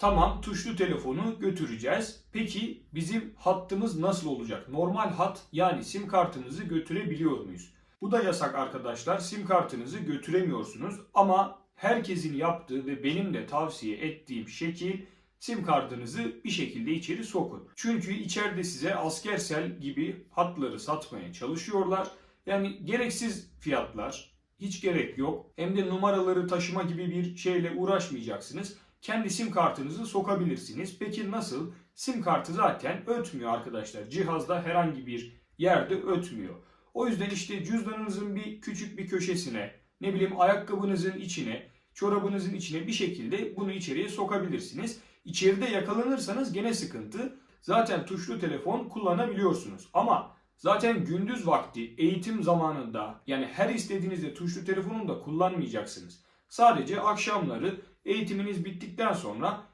Tamam tuşlu telefonu götüreceğiz. Peki bizim hattımız nasıl olacak? Normal hat yani sim kartınızı götürebiliyor muyuz? Bu da yasak arkadaşlar. Sim kartınızı götüremiyorsunuz ama herkesin yaptığı ve benim de tavsiye ettiğim şekil sim kartınızı bir şekilde içeri sokun. Çünkü içeride size askersel gibi hatları satmaya çalışıyorlar. Yani gereksiz fiyatlar, hiç gerek yok. Hem de numaraları taşıma gibi bir şeyle uğraşmayacaksınız. Kendi sim kartınızı sokabilirsiniz. Peki nasıl? Sim kartı zaten ötmüyor arkadaşlar. Cihazda herhangi bir yerde ötmüyor. O yüzden işte cüzdanınızın bir küçük bir köşesine, ne bileyim ayakkabınızın içine, çorabınızın içine bir şekilde bunu içeriye sokabilirsiniz. İçeride yakalanırsanız gene sıkıntı. Zaten tuşlu telefon kullanabiliyorsunuz. Ama zaten gündüz vakti eğitim zamanında yani her istediğinizde tuşlu telefonu da kullanmayacaksınız. Sadece akşamları eğitiminiz bittikten sonra